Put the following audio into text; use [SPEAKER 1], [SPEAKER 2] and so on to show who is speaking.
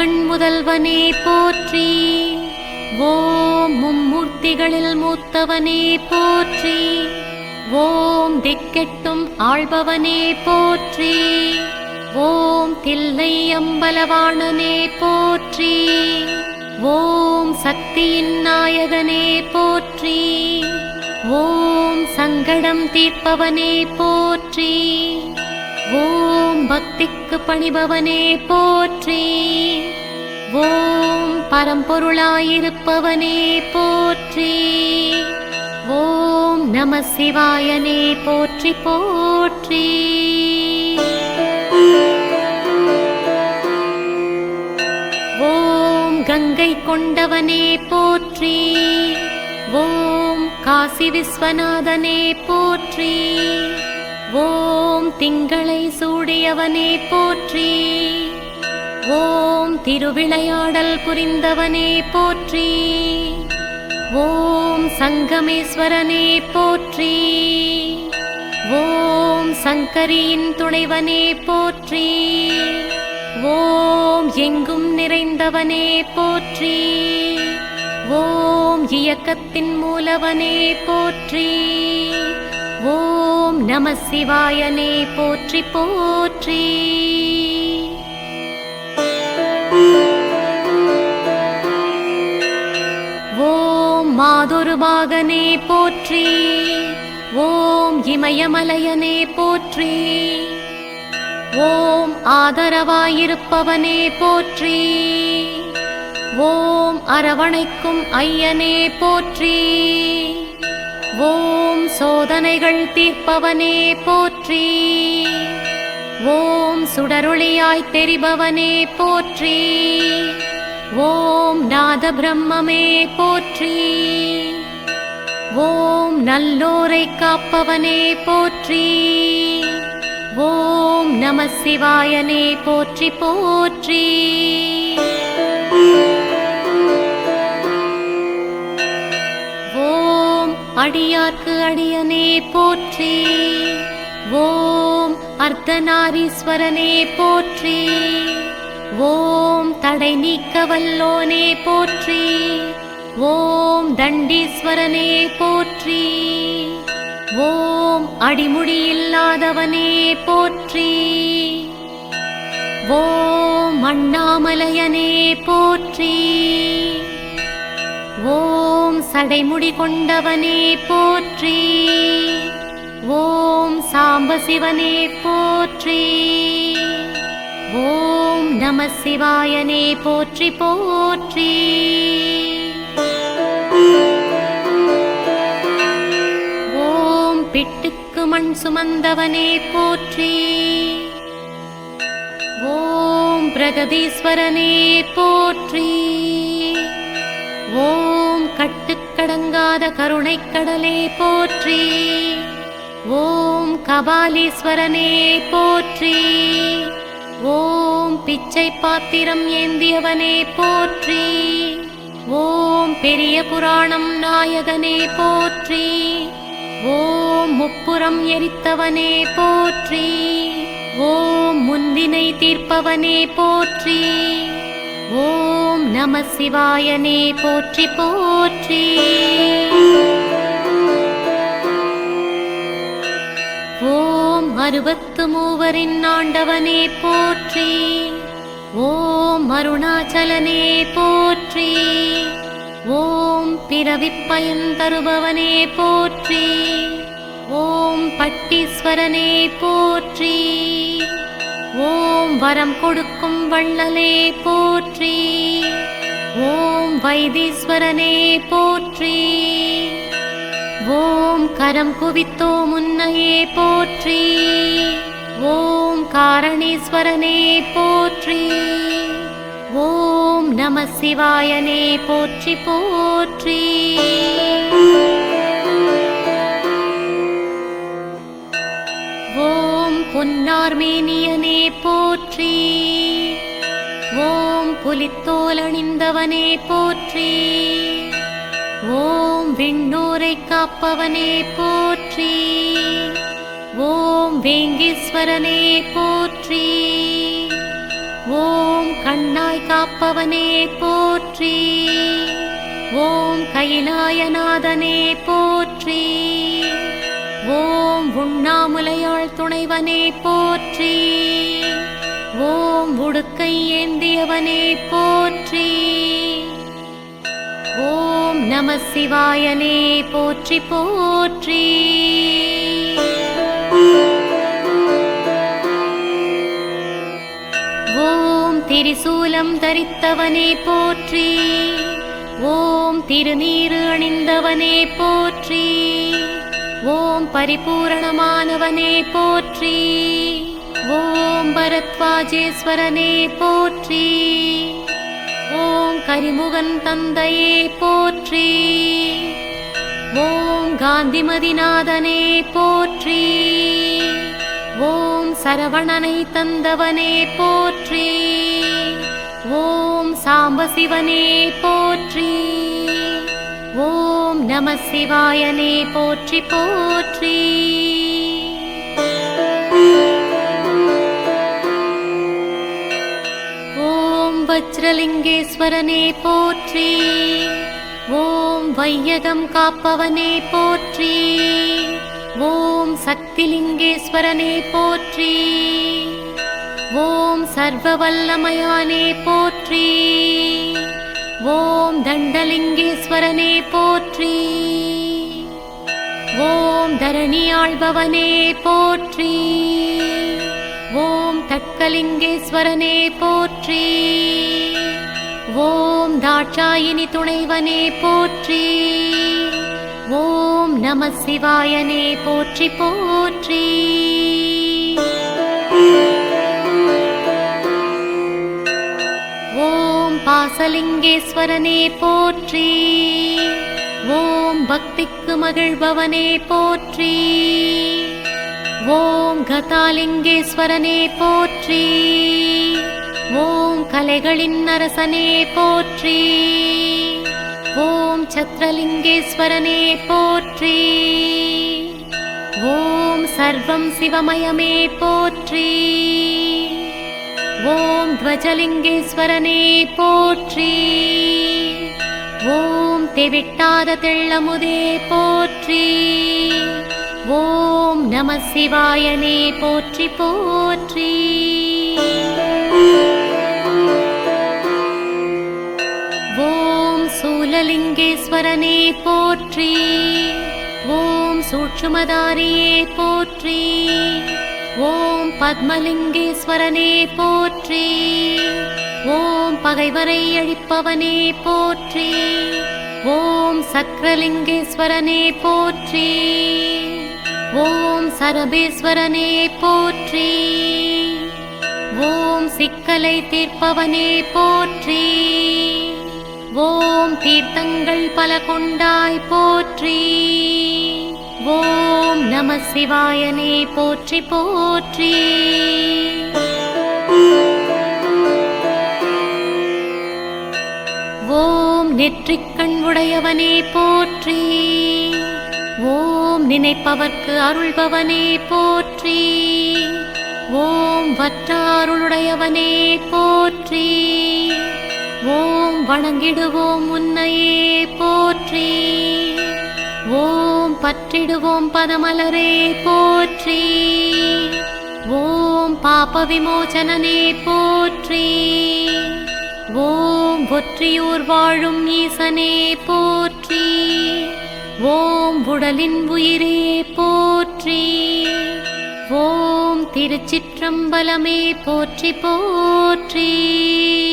[SPEAKER 1] கண் முதல்வனே போற்றி. ஓம் மும்மூர்த்திகளில் மூத்தவனே போற்றி. ஓம் திக்கெட்டும் ஆள்பவனே போற்றி. ஓம் தில்லை அம்பலவாணனே போற்றி. ஓம் சக்தியின் நாயகனே போற்றி. ஓம் சங்கடம் தீர்ப்பவனே போற்றி. ஓம் பக்திக்கு பணிபவனே போற்றி. ஓம் பரம்பொருளாயிருப்பவனே போற்றி. ஓம் நம சிவாயனே போற்றி போற்றி. ஓம் கங்கை கொண்டவனே போற்றி. ஓம் காசி விஸ்வநாதனே போற்றி. ஓம் திங்களை சூடியவனே போற்றி. ஓம் திருவிளையாடல் புரிந்தவனே போற்றி. ஓம் சங்கமேஸ்வரனே போற்றி. ஓம் சங்கரியின் துணைவனே போற்றி. ஓம் எங்கும் நிறைந்தவனே போற்றி. ஓம் இயக்கத்தின் மூலவனே போற்றி. ஓம் நம சிவாயனே போற்றி போற்றி. மாதொரு பாகனே போற்றி ஓம் இமயமலையனே போற்றி ஓம் ஆதரவாயிருப்பவனே போற்றி ஓம் அரவணைக்கும் ஐயனே போற்றி ஓம் சோதனைகள் தீர்ப்பவனே போற்றி ஓம் சுடருளியாய் தெரிபவனே போற்றி. ஓம் நாத பிரம்மமே போற்றி. ஓம் நல்லோரை காப்பவனே போற்றி. ஓம் நம சிவாயனே போற்றி போற்றி. ஓம் அடியார்க்கு அடியனே போற்றி. ஓம் அர்த்தநாரீஸ்வரனே போற்றி. ஓம் தடை நீக்க வல்லோனே போற்றி. ஓம் தண்டீஸ்வரனே போற்றி. ஓம் அடிமுடி இல்லாதவனே போற்றி. ஓம் அண்ணாமலையனே போற்றி. ஓம் சடைமுடி கொண்டவனே போற்றி. ஓம் சாம்பசிவனே போற்றி. ஓம் நம சிவாயனே போற்றி போற்றி. ஓம் பிட்டுக்கு மண் சுமந்தவனே போற்றி. ஓம் பிரகதீஸ்வரனே போற்றி. ஓம் கட்டுக்கடங்காத கருணைக்கடலே போற்றி. ஓம் கபாலீஸ்வரனே போற்றி. ஓம் பிச்சை பாத்திரம் ஏந்தியவனே போற்றி. ஓம் பெரிய புராணம் நாயகனே போற்றி. ஓம் முப்புறம் எரித்தவனே போற்றி. ஓம் முந்தினை தீர்ப்பவனே போற்றி. ஓம் நம சிவாயனே போற்றி போற்றி. அறுபத்து மூவரின் ஆண்டவனே போற்றி. ஓம் அருணாச்சலனே போற்றி. ஓம் பிறவிப்பயன் தருபவனே போற்றி. ஓம் பட்டீஸ்வரனே போற்றி. ஓம் வரம் கொடுக்கும் வள்ளலே போற்றி. ஓம் வைத்தீஸ்வரனே போற்றி. ஓம் கரம் குவித்தோ முன்னையே போற்றி. ஓம் காரணீஸ்வரனே போற்றி. ஓம் நம சிவாயனே போற்றி போற்றி. ஓம் பொன்னார்மேனியனே போற்றி. ஓம் புலித்தோலணிந்தவனே போற்றி. ஓம் விண்ணோரை காப்பவனே போற்றி. ஓம் வேங்கீஸ்வரனே போற்றி. ஓம் கண்ணாய் காப்பவனே போற்றி. ஓம் கைலாயநாதனே போற்றி. ஓம் உண்ணாமுலையாள் துணைவனே போற்றி. ஓம் உடுக்கை ஏந்தியவனே போற்றி. ஓம் நம சிவாயனே போற்றி போற்றி. ஓம் திரிசூலம் தரித்தவனே போற்றி. ஓம் திருநீறு அணிந்தவனே போற்றி. ஓம் பரிபூரணமானவனே போற்றி. ஓம் பரத்வாஜேஸ்வரனே போற்றி. கரிமுகன் தந்தையே போற்றி. ஓம் காந்திமதிநாதனே போற்றி. ஓம் சரவணனை தந்தவனே போற்றி. ஓம் சாம்பசிவனே போற்றி. ஓம் நம சிவாயனே போற்றி போற்றி. வஜ்ரலிங்கேஸ்வரனே போற்றி ஓம் வையகம் காப்பவனே போற்றி ஓம் சக்திலிங்கேஸ்வரனே போற்றி ஓம் சர்வவல்லமயானே போற்றி ஓம் தண்டலிங்கேஸ்வரனே போற்றி ஓம் தரணியாழ்பவனே போற்றி ஓம் தக்கலிங்கேஸ்வரனே போற்றி போற்றி. ஓம் தாட்சாயினி துணைவனே போற்றி. ஓம் நம சிவாயனே போற்றி போற்றி. ஓம் பாசலிங்கேஸ்வரனே போற்றி. ஓம் பக்திக்கு மகிழ்பவனே போற்றி. ஓம் கதாலிங்கேஸ்வரனே போற்றி. ஓம் கலைகளின் அரசனே போற்றி. ஓம் சத்ரலிங்கேஸ்வரனே போற்றி. ஓம் சர்வம் சிவமயமே போற்றி. ஓம் துவஜலிங்கேஸ்வரனே போற்றி. ஓம் தெவிட்டாத தெள்ளமுதே போற்றி. ஓம் நம சிவாயனே போற்றி போற்றி. ஓம் போற்றி. ஓம் சூட்சுமதாரியே போற்றி. ஓம் பத்மலிங்கேஸ்வரனே போற்றி. ஓம் பகைவரை அழிப்பவனே போற்றி. ஓம் சக்கரலிங்கேஸ்வரனே போற்றி. ஓம் சரபேஸ்வரனே போற்றி. ஓம் சிக்கலை தீர்ப்பவனே போற்றி. ஓம் தீர்த்தங்கள் பல கொண்டாய் போற்றி. ஓம் நம சிவாயனே போற்றி போற்றி. ஓம் நெற்றிக்கண் உடையவனே போற்றி. ஓம் நினைப்பவர்க்கு அருள்பவனே போற்றி. ஓம் வற்றாருளுடையவனே போற்றி. ஓம் வணங்கிடுவோம் உன்னையே போற்றி. ஓம் பற்றிடுவோம் பதமலரே போற்றி. ஓம் பாப விமோசனனே போற்றி. ஓம் ஒற்றியூர் வாழும் ஈசனே போற்றி. ஓம் உடலின் உயிரே போற்றி. ஓம் திருச்சிற்றம்பலமே போற்றி போற்றி.